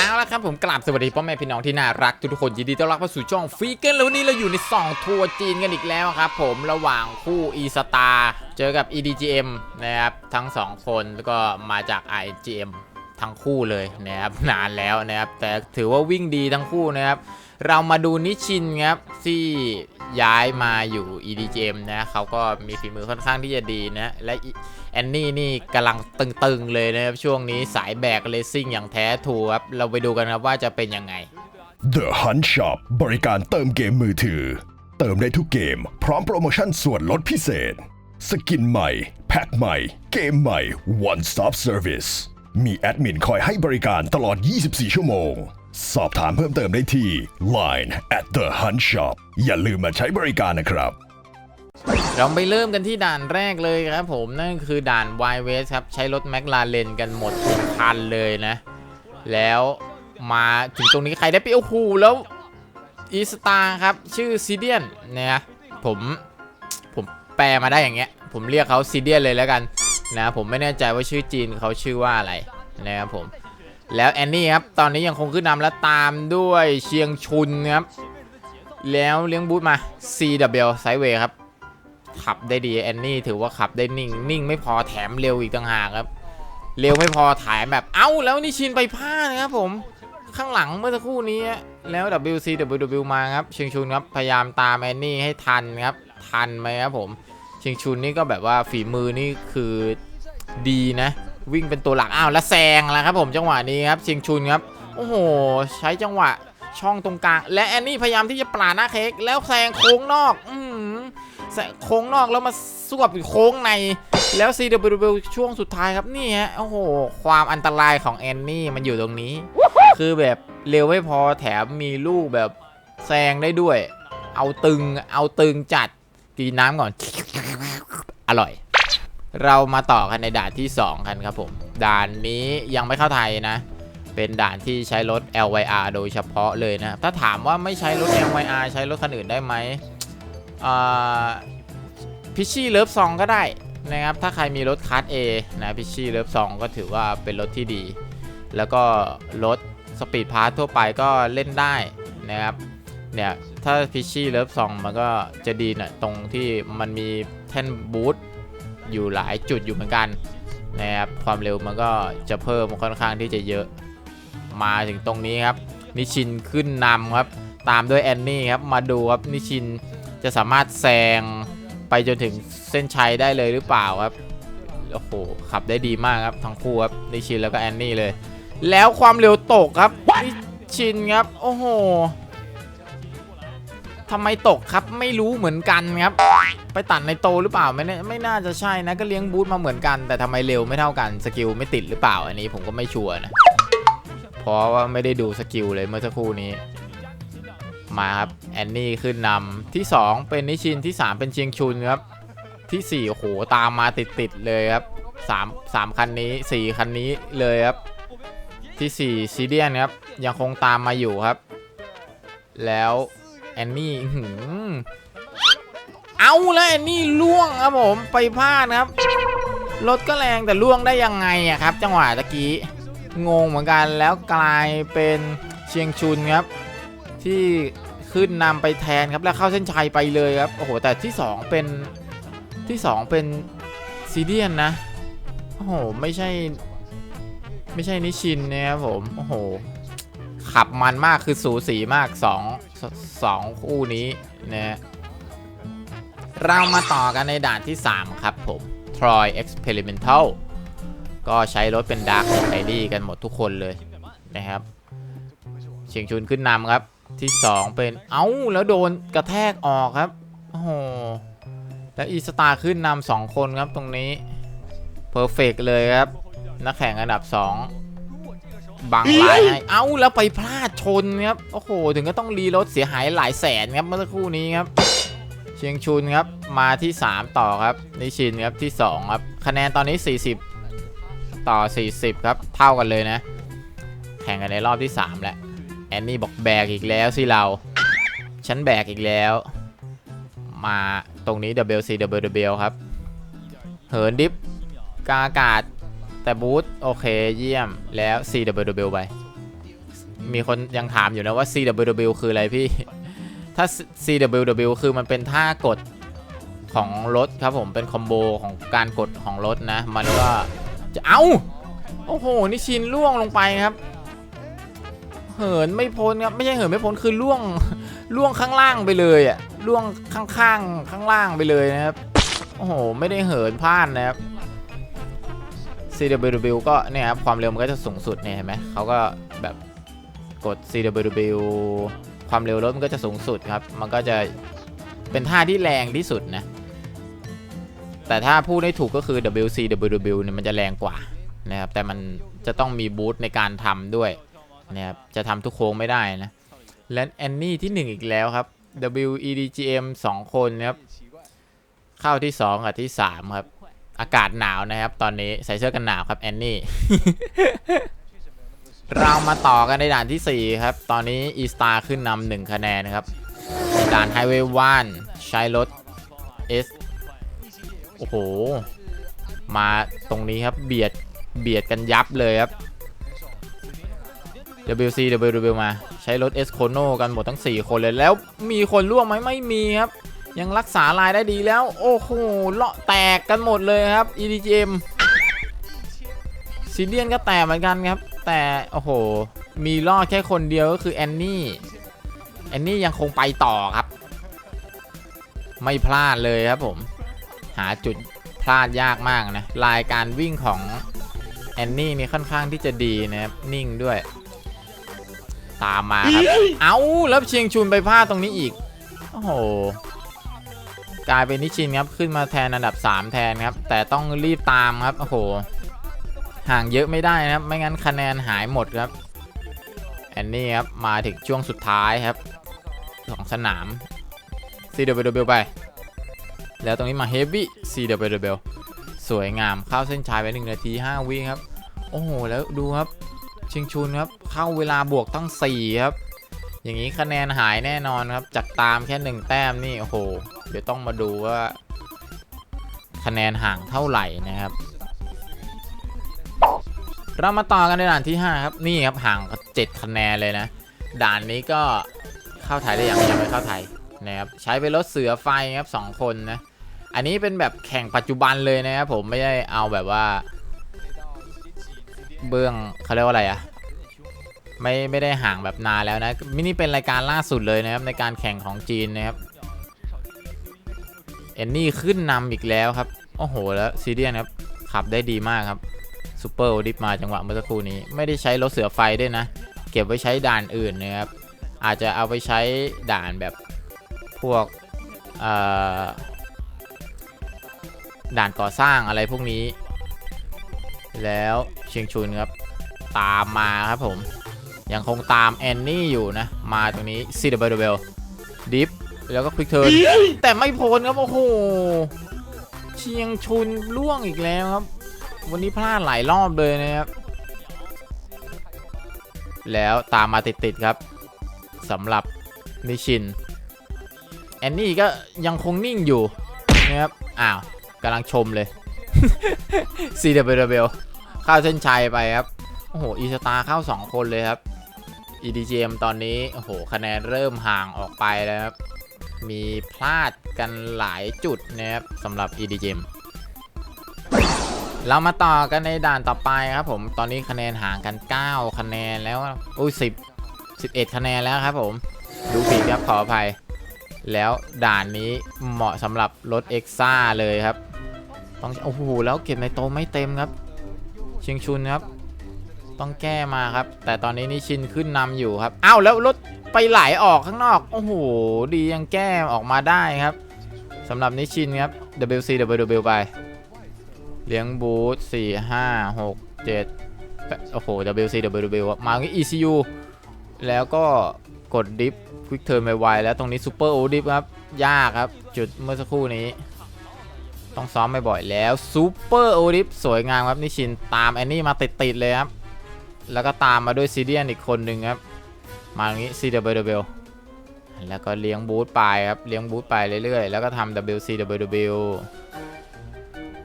เอาละครับผมกราบสวัสดีพ่อแม่พี่น้องที่น่ารักทุกคนยินดีต้อนรับเข้าสู่ช่องฟีเกิลแล้ววันนี้เราอยู่ในสองทัวร์จีนกันอีกแล้วครับผมระหว่างคู่อีสตาเจอกับ EDGM นะครับทั้งสองคนแล้วก็มาจาก IGM ทั้งคู่เลยนะครับนานแล้วนะครับแต่ถือว่าวิ่งดีทั้งคู่นะครับเรามาดูนิชินครับที่ย้ายมาอยู่ EDGM นะเขาก็มีฝีมือค่อนข้างที่จะดีนะและ แอนนี่นี่กำลังตึงๆเลยนะครับ ช่วงนี้สายแบกเลสซิ่งอย่างแท้ทรูครับ เราไปดูกันครับว่าจะเป็นยังไง The Hunt Shop บริการเติมเกมมือถือ เติมได้ทุกเกม พร้อมโปรโมชั่นส่วนลดพิเศษ สกินใหม่ แพ็คใหม่ เกมใหม่ One Stop Service มีแอดมินคอยให้บริการตลอด 24 ชั่วโมง สอบถามเพิ่มเติมได้ที่ Line at the Hunt Shop อย่าลืมมาใช้บริการนะครับ เราไปเริ่มกันที่ด่านแรกเลยครับผม นั่นคือด่าน y w e s t ครับ ใช้รถแม l ลาเรนกันหมดทุกคันเลยนะ แล้วมาถึงตรงนี้ใครได้ไปโอ้โหแล้วอีสตาครับ ชื่อซีเดียนนะผมผมแปลมาได้อย่างเงี้ย ผมเรียกเขาซีเดียนเลยแล้วกันนะผมไม่แน่ใจว่าชื่อจีนเขาชื่อว่าอะไรนะครับผม แล้วแอนนี่ครับ ตอนนี้ยังคงขึ้นนำและตามด้วยเชียงชุนครับ แล้วเลี้ยงบูธมา CW ไซเวย์ครับ ขับได้ดีแอนนี่ถือว่าขับได้นิ่ง นิ่งไม่พอแถมเร็วอีกต่างหากครับ เร็วไม่พอถ่ายแบบเอ้าแล้วนี่ชินไปพลาดนะครับผมข้างหลังเมื่อสักครู่นี้แล้ว WCWW มาครับเชียงชุนครับพยายามตามแอนนี่ให้ทันครับทันไหมครับผมเชียงชุนนี่ก็แบบว่าฝีมือนี่คือดีนะ วิ่งเป็นตัวหลักอ้าวแล้วแซงแล้วครับผมจังหวะนี้ครับเชียงชุนครับโอ้โห ใช้จังหวะช่องตรงกลาง และแอนนี่พยายามที่จะปาหน้าเค้กแล้วแซงโค้งนอก อื โค้งนอกแล้วมาสวบโค้งใน แล้ว CWW ช่วงสุดท้ายครับนี่ฮะโอ้โห ความอันตรายของแอนนี่มันอยู่ตรงนี้ คือแบบเร็วไม่พอแถมมีลูกแบบแซงได้ด้วย เอาตึงเอาตึงจัดกินน้ำก่อน อร่อย เรามาต่อกันในด่านที่ 2 กันครับผม ด่านนี้ยังไม่เข้าไทยนะ เป็นด่านที่ใช้รถ LYR โดยเฉพาะเลยนะ ถ้าถามว่าไม่ใช้รถ LYR ใช้รถคันอื่นได้ไหม พิชชี่เลิฟซองก็ได้นะครับ ถ้าใครมีรถคัส A นะพิชชี่เลิฟซองก็ถือว่าเป็นรถที่ดี แล้วก็รถสปีดพาร์ทั่วไปก็เล่นได้นะครับเนี่ยถ้าพิชชี่เลิฟซองมันก็จะดีหน่อยตรงที่มันมีแท่นบูทอยู่หลายจุดอยู่เหมือนกันนะครับความเร็วมันก็จะเพิ่มค่อนข้างที่จะเยอะมาถึงตรงนี้ครับ นิชินขึ้นนำครับ ตามด้วยแอนนี่ครับ มาดูครับนิชิน จะสามารถแซงไปจนถึงเส้นชัยได้เลยหรือเปล่าครับ โอ้โห ขับได้ดีมากครับ ทั้งคู่ครับนิชินแล้วก็แอนนี่เลย แล้วความเร็วตกครับนิชินครับ โอ้โหทำไมตกครับไม่รู้เหมือนกันครับ ไปตัดในโตหรือเปล่าไม่แน่ไม่น่าจะใช่นะก็เลี้ยงบูทมาเหมือนกัน แต่ทำไมเร็วไม่เท่ากันสกิลไม่ติดหรือเปล่าอันนี้ผมก็ไม่ชัวร์นะเพราะว่าไม่ได้ดูสกิลเลยเมื่อสักครู่นี้ มาครับ แอนนี่ขึ้นนำที่ 2 เป็นนิชินที่ 3 เป็นเชียงชุนครับ ที่4โอ้โหตามมาติดๆเลยครับ3 3คันนี้ 4 คันนี้เลยครับ ที่4ซีเดียนครับ ยังคงตามมาอยู่ครับ แล้วแอนนี่อื้อหือเอาแล้วแอนนี่ล่วงครับผมไปพลาดครับรถก็แรงแต่ล่วงได้ยังไงอะครับ จังหวะตะกี้งงเหมือนกันแล้วกลายเป็นเชียงชุนครับ ที่ ขึ้นนำไปแทนครับแล้วเข้าเส้นชัยไปเลยครับโอ้โหแต่ที่ 2 เป็นที่ 2 เป็นซีเดียนนะโอ้โหไม่ใช่ ไม่ใช่นิชินนะครับผมโอ้โหขับมันมากคือสูสีมาก2 2คู่นี้นะเรามาต่อกันในด่านที่ 3 ครับผม Troy Experimental ก็ใช้รถเป็น Dark i d กันหมดทุกคนเลยนะครับ เชียงชุนขึ้นนำครับ ที่2เป็นเอ้าแล้วโดนกระแทกออกครับโอ้โหแล้วอีสตาขึ้นนำสองคนครับตรงนี้เพอร์เฟกเลยครับ นักแข่งอันดับ2บังลายให้เอ้าแล้วไปพลาดชนครับโอ้โหถึงก็ต้องรีรถเสียหายหลายแสนครับเมื่อสักครู่นี้ครับ เชียงชุนครับมาที่ 3 ต่อครับนิชินครับที่ 2 ครับ คะแนนตอนนี้ 40 ต่อ 40 ครับ เท่ากันเลยนะ แข่งกันในรอบที่ 3แล้ว แอนนี่บอกแบกอีกแล้วสิเรา ฉันแบกอีกแล้ว มาตรงนี้ WCWW ครับ เหินดิฟกาอากาศ แต่บูธโอเคเยี่ยมแล้ว CWW ไป มีคนยังถามอยู่นะว่า CWW คืออะไรพี่ ถ้า CWW คือมันเป็นท่ากดของรถครับผมเป็นคอมโบของการกดของรถนะ มันก็จะเอาโอ้โห นี่ชินล่วงลงไปครับ เหินไม่พ้นครับไม่ใช่เหินไม่พ้นคือล่วงล่วงข้างล่างไปเลยอะล่วงข้างๆข้างล่างไปเลยนะครับโอ้โหไม่ได้เหินพลาดนะครับ CWW ก็เนี่ยครับความเร็วมันก็จะสูงสุดเนี่ยเห็นไหมเขาก็แบบกด CWW ความเร็วรถมันก็จะสูงสุดครับ มันก็จะเป็นท่าที่แรงที่สุดนะ แต่ถ้าพูดได้ถูกก็คือ WCWW เนี่ยมันจะแรงกว่านะครับ แต่มันจะต้องมีบูทในการทำด้วย นะครับจะทำทุกโค้งไม่ได้นะและแอนนี่ที่ 1 อีกแล้วครับ WEDGM 2 คนนะครับ เข้าที่ 2 กับที่ 3 ครับ อากาศหนาวนะครับ ตอนนี้ใส่เสื้อกันหนาวครับแอนนี่ เรามาต่อกันในด่านทีสี่4 ครับ ตอนนี้อีสตาขึ้นนำหนึ่งคะแนนนะครับด่านไฮเวย์วันใช้รถ S โอ้โห มาตรงนี้ครับเบียดเบียดกันยับเลยครับ WC WW มา ใช้รถ S c o n o กันหมดทั้ง 4 คนเลยแล้วมีคนร่วงไหมไม่มีครับ ยังรักษาลายได้ดีแล้ว โอ้โหเลาะแตกกันหมดเลยครับ EDGM ซีเดียนก็แตกเหมือนกันครับ แต่ โอ้โห มีรอดแค่คนเดียวก็คือแอนนี่แอนนี่ยังคงไปต่อครับ ไม่พลาดเลยครับผม หาจุดพลาดยากมากนะลายการวิ่งของแอนนี่นี่ค่อนข้างที่จะดีนะครับ นิ่งด้วย ตามมาครับ เอาแล้วเชียงชุนไปพลาดตรงนี้อีก โอ้โห กลายเป็นนิชินครับขึ้นมาแทนอันดับ 3 แทนครับ แต่ต้องรีบตามครับ โอ้โห ห่างเยอะไม่ได้นะครับ ไม่งั้นคะแนนหายหมดครับ แอนนี่ครับ มาถึงช่วงสุดท้ายครับ ของสนาม CWW ไป แล้วตรงนี้มา Heavy CWW สวยงามเข้าเส้นชัยไป1นาที 5 วิครับ โอ้โห แล้วดูครับ ชิงชุนครับเข้าเวลาบวกตั้ง4ครับอย่างนี้คะแนนหายแน่นอนครับจากตามแค่ 1 แต้มนี่โอ้โหเดี๋ยวต้องมาดูว่า คะแนนห่างเท่าไหร่นะครับ เรามาต่อกันในด่านที่ 5 ครับนี่ครับห่าง7คะแนนเลยนะ ด่านนี้ก็เข้าไทยได้ยังยังไม่เข้าไทยนะครับใช้เป็นรถเสือไฟครับสองคนนะอันนี้เป็นแบบแข่งปัจจุบันเลยนะครับผมไม่ได้เอาแบบว่า เบื้องเขาเรียกว่าอะไรอะไม่ไม่ได้ห่างแบบนานแล้วนะมินี่เป็นรายการล่าสุดเลยนะครับในการแข่งของจีนนะครับเอนนี่ขึ้นนำอีกแล้วครับโอ้โหแล้วซีเดียนครับขับได้ดีมากครับซูเปอร์โอดิฟมาจังหวะเมื่อสักครู่นี้ไม่ได้ใช้รถเสือไฟด้วยนะ เก็บไว้ใช้ด่านอื่นนะครับอาจจะเอาไปใช้ด่านแบบพวกด่านก่อสร้างอะไรพวกนี้ แล้วเชียงชุนครับ ตามมาครับผม ยังคงตามแอนนี่อยู่นะ มาตรงนี้ซีเดเบลเบลดิฟแล้วก็ควิกเทิร์นแต่ไม่พ้นครับ โอ้โห เชียงชุนล่วงอีกแล้วครับ วันนี้พลาดหลายรอบเลยนะครับ แล้วตามมาติดๆครับสำหรับนิชิน แอนนี่ก็ยังคงนิ่งอยู่นะครับ อ้าวกำลังชมเลย CWW เข้าเส้นชัยไปครับ โอ้โห อีสตาเข้า 2 คนเลยครับ EDGM ตอนนี้ โอ้โห คะแนนเริ่มห่างออกไปแล้วครับ มีพลาดกันหลายจุดนะครับสำหรับ EDGM เรามาต่อกันในด่านต่อไปครับผม ตอนนี้คะแนนห่างกัน 9 คะแนนแล้ว อุ้ย10 11 คะแนนแล้วครับผม ดูผิดครับขออภัย แล้วด่านนี้เหมาะสำหรับรถเอ็กซ่าเลยครับ ต้องโอ้โหแล้วเก็บในโตะไม่เต็มครับเชียงชุนครับ ต้องแก้มาครับ แต่ตอนนี้นิชินขึ้นนำอยู่ครับอ้าวแล้วรถไปไหลออกข้างนอกโอ้โหดียังแก้ออกมาได้ครับสำหรับนิชินครับ WC WW ไปเลี้ยงบูท4 5 6 7 โอ้โห WC WW มาที่ ECU แล้วก็กดดิฟควิกเทิร์นไวๆแล้วตรงนี้ซูเปอร์โอดิฟครับ ยากครับ จุดเมื่อสักครู่นี้ ต้องซ้อมบ่อยๆแล้วซูเปอร์โอดิฟสวยงามครับนิชินตามแอนนี่มาติดๆเลยครับ แล้วก็ตามมาด้วยซีเดียนอีกคนหนึ่งครับ มาตรงนี้ CWW แล้วก็เลี้ยงบูทไปครับเลี้ยงบูทไปเรื่อยๆ แล้วก็ทำ WCWW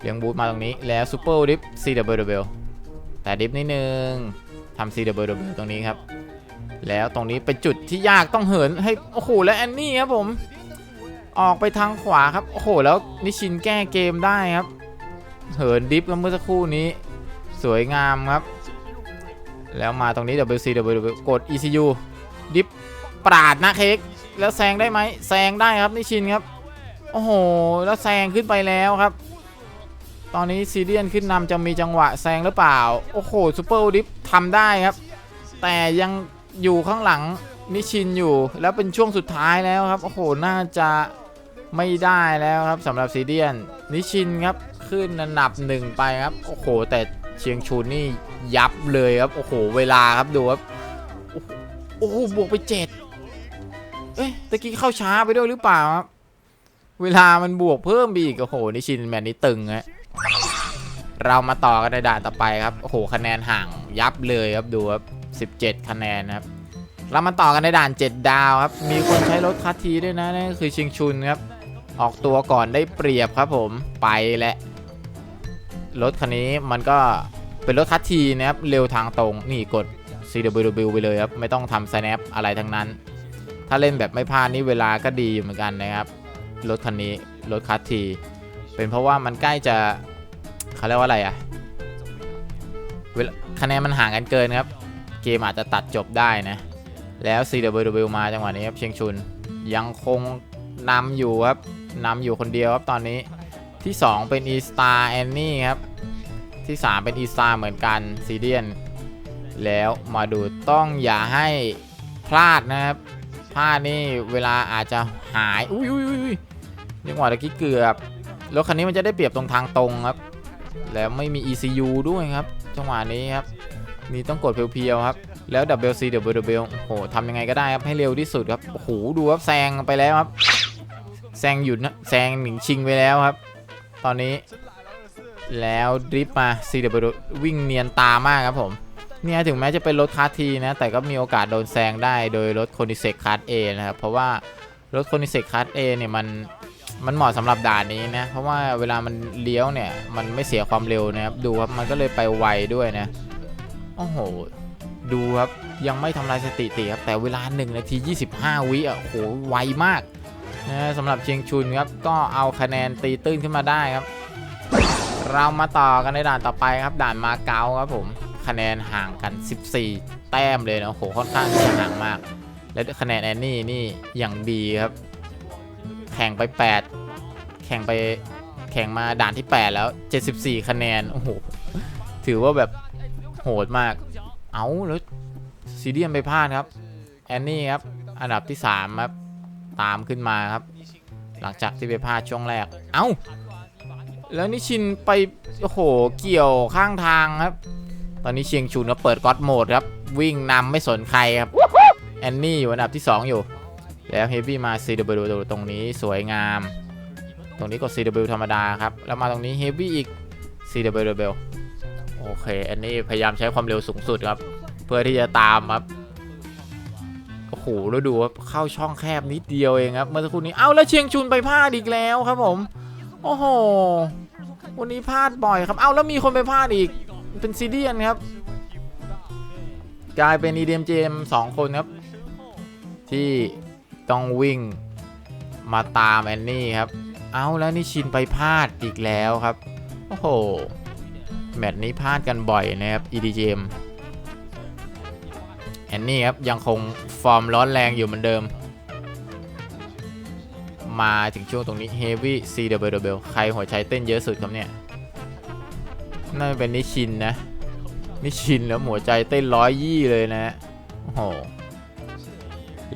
เลี้ยงบูทมาตรงนี้แล้วซูเปอร์ดิฟ CWW แต่ดิฟนิดนึงทำ CWW ตรงนี้ครับ แล้วตรงนี้เป็นจุดที่ยากต้องเหินให้ โอ้โห และแอนนี่ครับผม ออกไปทางขวาครับ โอ้โห แล้วนิชินแก้เกมได้ครับ เหินดิฟกันเมื่อสักครู่นี้ สวยงามครับ แล้วมาตรงนี้ WC W กด ECU ดิฟปราดนะเค้กแล้วแซงได้ไหมแซงได้ครับนิชินครับ โอ้โห แล้วแซงขึ้นไปแล้วครับ ตอนนี้ซีเรียนขึ้นนำจะมีจังหวะแซงหรือเปล่า โอ้โหซูเปอร์ดิฟทำได้ครับ แต่ยังอยู่ข้างหลังนิชินอยู่แล้วเป็นช่วงสุดท้ายแล้วครับ โอ้โห น่าจะ ไม่ได้แล้วครับสำหรับซีเรียน นิชินครับขึ้นอันดับหนึ่งไปครับ โอ้โห แต่เชียงชูนี่ยับเลยครับ โอ้โห เวลาครับดูครับ โอ้โห บวกไปเจ็ดเอ้ยตะกี้เข้าช้าไปด้วยหรือเปล่าครับ เวลามันบวกเพิ่มไปอีก โอ้โห นิชินแมนนี้ตึงฮะเรามาต่อกันในด่านต่อไปครับ โอ้โห คะแนนห่างยับเลยครับดูครับ 17 คะแนนครับ เรามาต่อกันในด่าน 7 ดาวครับ มีคนใช้รถคัตทีด้วยนะนั่นก็คือชิงชุนครับ ออกตัวก่อนได้เปรียบครับผมไปและรถคันนี้มันก็เป็นรถคัตทีนะครับเร็วทางตรงนี่กด CWW ไปเลยครับ ไม่ต้องทำ snap อะไรทั้งนั้น ถ้าเล่นแบบไม่พลาดนี่เวลาก็ดีอยู่เหมือนกันนะครับ รถคันนี้รถคัตที เป็นเพราะว่ามันใกล้จะเขาเรียกว่าอะไรอะเวลาคะแนนมันห่างกันเกินครับ เกมอาจจะตัดจบได้นะ แล้ว CWW มาจังหวะนี้ครับเชียงชุนยังคงนำอยู่ครับ นำอยู่คนเดียวครับตอนนี้ที่ 2 เป็น e star Annie ครับ ที่ 3 เป็น e star เหมือนกันซีเดียน แล้วมาดูต้องอย่าให้พลาดนะครับพลาดนี่เวลาอาจจะหาย อุ้ยอุ้ยอุ้ยยังหวะตะกี้เกือบรถคันนี้มันจะได้เปรียบตรงทางตรงครับ แล้วไม่มี ECU ด้วยครับจังหวะนี้ครับนี่ต้องกดเพียวๆครับ แล้ว WC WW โอ้โหทำยังไงก็ได้ครับ ให้เร็วที่สุดครับ โอ้โห ดูครับแซงไปแล้วครับ แซงหยุดนะแซงหนิงชิงไปแล้วครับ ตอนนี้ แล้วดริฟต์มา CW วิ่งเนียนตามากครับผมเนี่ยถึงแม้จะเป็นรถคาร์ทีนะ แต่ก็มีโอกาสโดนแซงได้โดยรถโคนิเซกคาร์เอนะครับ เพราะว่ารถโคนิเซกคาร์เอเนี่ยมันมันเหมาะสำหรับด่านนี้นะ เพราะว่าเวลามันเลี้ยวเนี่ย มันไม่เสียความเร็วนะครับ ดูครับ มันก็เลยไปไวด้วยนะ โอ้โห ดูครับ ยังไม่ทำลายสถิติครับ แต่เวลา1นาที 25 วิอะโห ไวมาก นะสำหรับเชียงชุนครับก็เอาคะแนนตีตื้นขึ้นมาได้ครับ เรามาต่อกันในด่านต่อไปครับ ด่านมาเก๊าครับผมคะแนนห่างกัน 14 แต้มเลยนะโอ้โหค่อนข้างที่จะห่างมาก และคะแนนแอนนี่นี่อย่างดีครับ แข่งไป 8 แข่งไปแข่งมาด่านที่ 8 แล้ว 74 คะแนนโอ้โหถือว่าแบบโหดมาก เอาแล้วซีเดียมไปพลาดครับแอนนี่ครับ อันดับที่ 3 ครับ ตามขึ้นมาครับ หลังจากที่ไปพลาดช่วงแรก เอา้า แล้วนิชินไป โอ้โห เกี่ยวข้างทางครับ ตอนนี้เชียงชุนก็เปิดก็อดโหมดครับ วิ่งนำไม่สนใครครับ แอนนี่อยู่อันดับที่ 2 อยู่ แล้วเฮฟวี่มา CW ตรงนี้สวยงาม ตรงนี้กด CW ธรรมดาครับ แล้วมาตรงนี้เฮฟวี่อีก CW โอเค อันนี้พยายามใช้ความเร็วสูงสุดครับ เพื่อที่จะตามครับ หแล้วดูครับเข้าช่องแคบนิดเดียวเองครับเมื่อสักครู่นี้เอ้าแล้วเชียงชุนไปพลาดอีกแล้วครับผม โอ้โห วันนี้พลาดบ่อยครับเอ้าแล้วมีคนไปพลาดอีก เป็นซีเดียนครับกลายเป็น EDMJM สองคนครับ ที่ต้องวิ่งมาตามแอนนี่ครับ เอาแล้วนี่ชินไปพลาดอีกแล้วครับ โอ้โห แมตช์นี้พลาดกันบ่อยนะครับ EDGM แอนนี่ครับยังคงฟอร์มร้อนแรงอยู่เหมือนเดิม มาถึงช่วงตรงนี้ Heavy CWW ใครหัวใจเต้นเยอะสุดครับเนี่ยน่าจะเป็นนิชินนะ นิชินแล้วหัวใจเต้นร้อยยี่เลยนะโอ้โห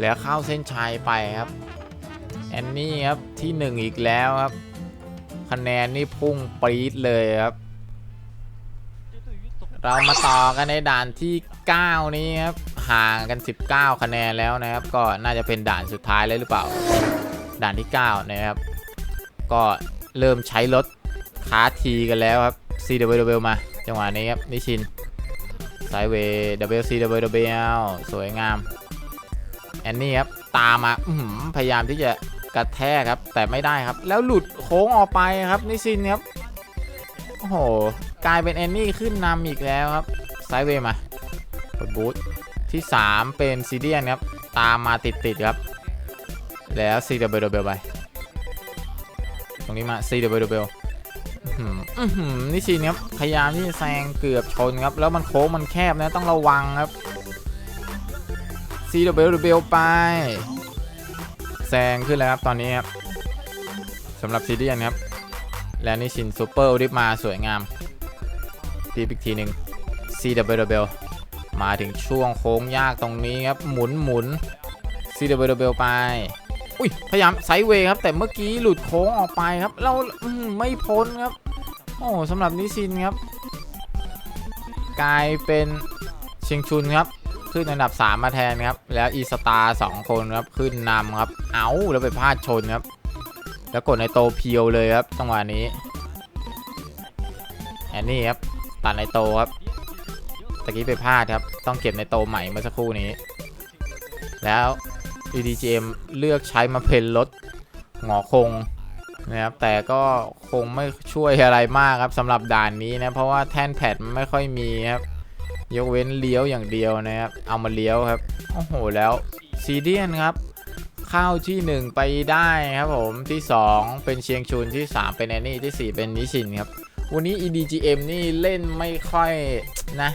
แล้วเข้าเส้นชัยไปครับแอนนี่ครับที่1อีกแล้วครับ คะแนนนี่พุ่งปรี๊ดเลยครับ เรามาต่อกันในด่านที่ 9 นี้ครับ ห่างกัน 19 คะแนนแล้วนะครับ ก็น่าจะเป็นด่านสุดท้ายเลยหรือเปล่า ด่านที่ 9 นะครับ ก็เริ่มใช้รถคาร์ทีกันแล้วครับ CWW มา จังหวะนี้ครับนิชินไซเวย์ WCWW สวยงาม แอนนี่ครับ ตามมาพยายามที่จะกระแทกครับ แต่ไม่ได้ครับ แล้วหลุดโค้งออกไปครับนิซินครับโอ้โห กลายเป็นแอนนี่ขึ้นนำอีกแล้วครับ ไซด์เวย์มา กดบูท ที่ 3 เป็นซีเดียนครับ ตามมาติดๆครับ แล้ว CWW ไป ตรงนี้มา CWW อื้อหืออื้อหือนิชินครับ พยายามที่จะแซงเกือบชนครับ แล้วมันโค้งมันแคบนะต้องระวังครับ CWW ไป แซงขึ้นแล้วครับตอนนี้ครับสำหรับซีเดียนครับ และนิชินซูเปอร์ริบมาสวยงามตีอีกทีหนึ่ง CWW มาถึงช่วงโค้งยากตรงนี้ครับ หมุนหมุน CWW ไป อุ้ย พยายามไซด์เวย์ครับ แต่เมื่อกี้หลุดโค้งออกไปครับ เราไม่พ้นครับ โอ้สำหรับนิชินครับ กลายเป็นเชียงชุนครับ ขึ้นอันดับ 3 มาแทนครับ แล้วอีสตาร์สองคนครับ ขึ้นนำครับ เอาแล้วไปพลาดชนครับ แล้วกดในโตเพียวเลยครับจังหวะนี้แอนนี่ครับตัดในโตครับ ตะกี้ไปพลาดครับ ต้องเก็บในโตใหม่เมื่อสักครู่นี้ แล้ว EDGM เลือกใช้มาเพนรถหงอคงนะครับแต่ก็คงไม่ช่วยอะไรมากครับสำหรับด่านนี้นะเพราะว่าแท่นแพดมันไม่ค่อยมีครับ ยกเว้นเลี้ยวอย่างเดียวนะครับเอามาเลี้ยวครับโอ้โหแล้วซีเดียนครับ เข้าที่ 1 ไปได้ครับผมที่ 2 เป็นเชียงชุนที่ 3 เป็นแอนนี่ที่ 4 เป็นนิชินครับ วันนี้ EDGM นี่เล่นไม่ค่อยนะ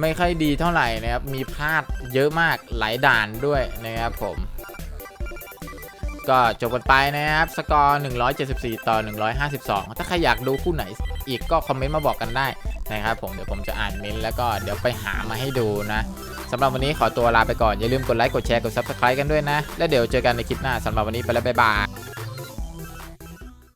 ไม่ค่อยดีเท่าไหร่นะครับ มีพลาดเยอะมากหลายด่านด้วยนะครับผม ก็จบกันไปนะครับ สกอร์ 174 ต่อ 152 ถ้าใครอยากดูคู่ไหนอีกก็คอมเมนต์มาบอกกันได้นะครับผม เดี๋ยวผมจะอ่านเมนต์แล้วก็เดี๋ยวไปหามาให้ดูนะสำหรับวันนี้ขอตัวลาไปก่อน อย่าลืมกดไลค์ กดแชร์ กด Subscribe กันด้วยนะ แล้วเดี๋ยวเจอกันในคลิปหน้าสำหรับวันนี้ไปแล้วบ๊ายบาย